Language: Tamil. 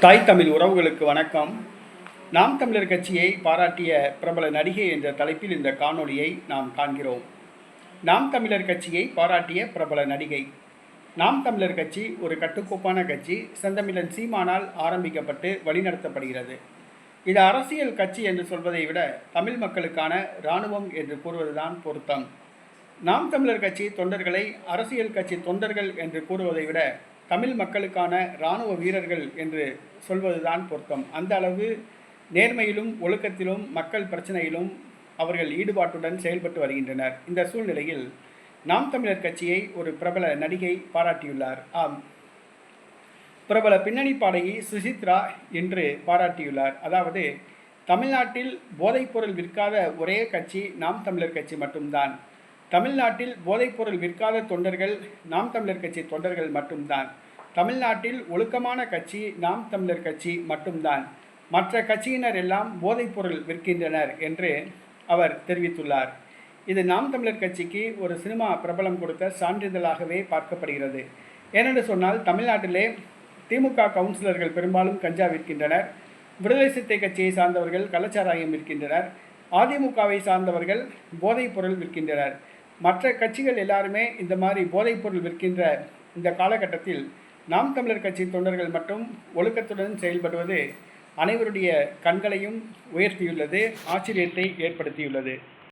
தாய் தமிழ் உறவுகளுக்கு வணக்கம். நாம் தமிழர் கட்சியை பாராட்டிய பிரபல நடிகை என்ற தலைப்பில் இந்த காணொளியை நாம் காண்கிறோம். நாம் தமிழர் கட்சியை பாராட்டிய பிரபல நடிகை. நாம் தமிழர் கட்சி ஒரு கட்டுக்கோப்பான கட்சி. செந்தமிழன் சீமானால் ஆரம்பிக்கப்பட்டு வழிநடத்தப்படுகிறது. இது அரசியல் கட்சி என்று சொல்வதை விட தமிழ் மக்களுக்கான இராணுவம் என்று கூறுவதுதான் பொருத்தம். நாம் தமிழர் கட்சி தொண்டர்களை அரசியல் கட்சி தொண்டர்கள் என்று கூறுவதை விட தமிழ் மக்களுக்கான இராணுவ வீரர்கள் என்று சொல்வதுதான் பொருத்தம். அந்த அளவு நேர்மையிலும் ஒழுக்கத்திலும் மக்கள் பிரச்சனையிலும் அவர்கள் ஈடுபாட்டுடன் செயல்பட்டு வருகின்றனர். இந்த சூழ்நிலையில் நாம் தமிழர் கட்சியை ஒரு பிரபல நடிகை பாராட்டியுள்ளார். ஆம். பிரபல பின்னணி பாடகி சுசித்ரா என்று பாராட்டியுள்ளார். அதாவது தமிழ்நாட்டில் போதைப்பொருள் விற்காத ஒரே கட்சி நாம் தமிழர் கட்சி மட்டும்தான். தமிழ்நாட்டில் போதைப்பொருள் விற்காத தொண்டர்கள் நாம் தமிழர் கட்சி தொண்டர்கள் மட்டும்தான். தமிழ்நாட்டில் ஒழுக்கமான கட்சி நாம் தமிழர் கட்சி மட்டும்தான். மற்ற கட்சியினர் எல்லாம் போதைப்பொருள் விற்கின்றனர் என்று அவர் தெரிவித்துள்ளார். இது நாம் தமிழர் கட்சிக்கு ஒரு சினிமா பிரபலம் கொடுத்த சான்றிதழாகவே பார்க்கப்படுகிறது. ஏனென்று சொன்னால் தமிழ்நாட்டிலே திமுக கவுன்சிலர்கள் பெரும்பாலும் கஞ்சா விற்கின்றனர். விடுதலை சித்தை கட்சியை சார்ந்தவர்கள் கள்ளச்சாராயம் விற்கின்றனர். அதிமுகவை சார்ந்தவர்கள் போதைப் பொருள் விற்கின்றனர். மற்ற கட்சிகள் எல்லாருமே இந்த மாதிரி போதைப் பொருள் விற்கின்ற இந்த காலகட்டத்தில் நாம் தமிழர் கட்சி தொண்டர்கள் மட்டும் ஒழுக்கத்துடன் செயல்படுவது அனைவருடைய கண்களையும் உயர்த்தியுள்ளது ஆச்சரியத்தை ஏற்படுத்தியுள்ளது.